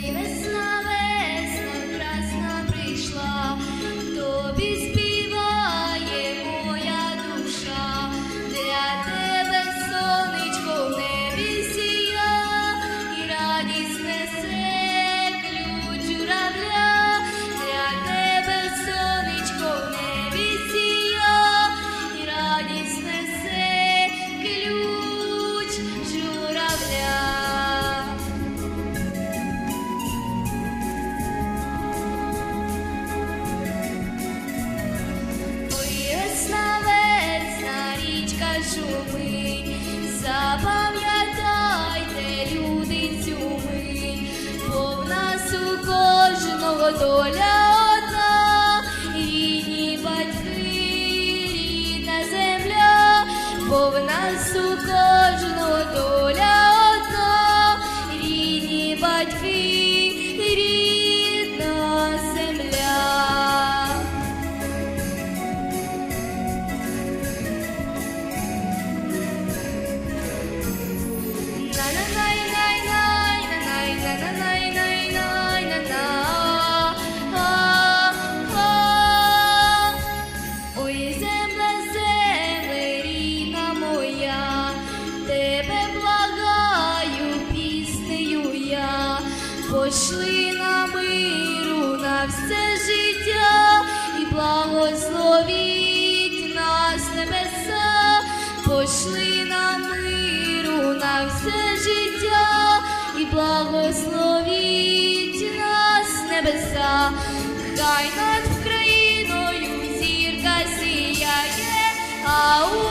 famous шумить, запам'ятайте, люди цю мить, бо в нас у кожного доля одна, рідні батьки, рідна земля, бо в нас у кожного доля одна, рідні батьки. Пошли на миру на все життя і благословіть нас небеса, пошли на миру на все життя і благословіть нас небеса, хай над Україною зірка сіяє, а у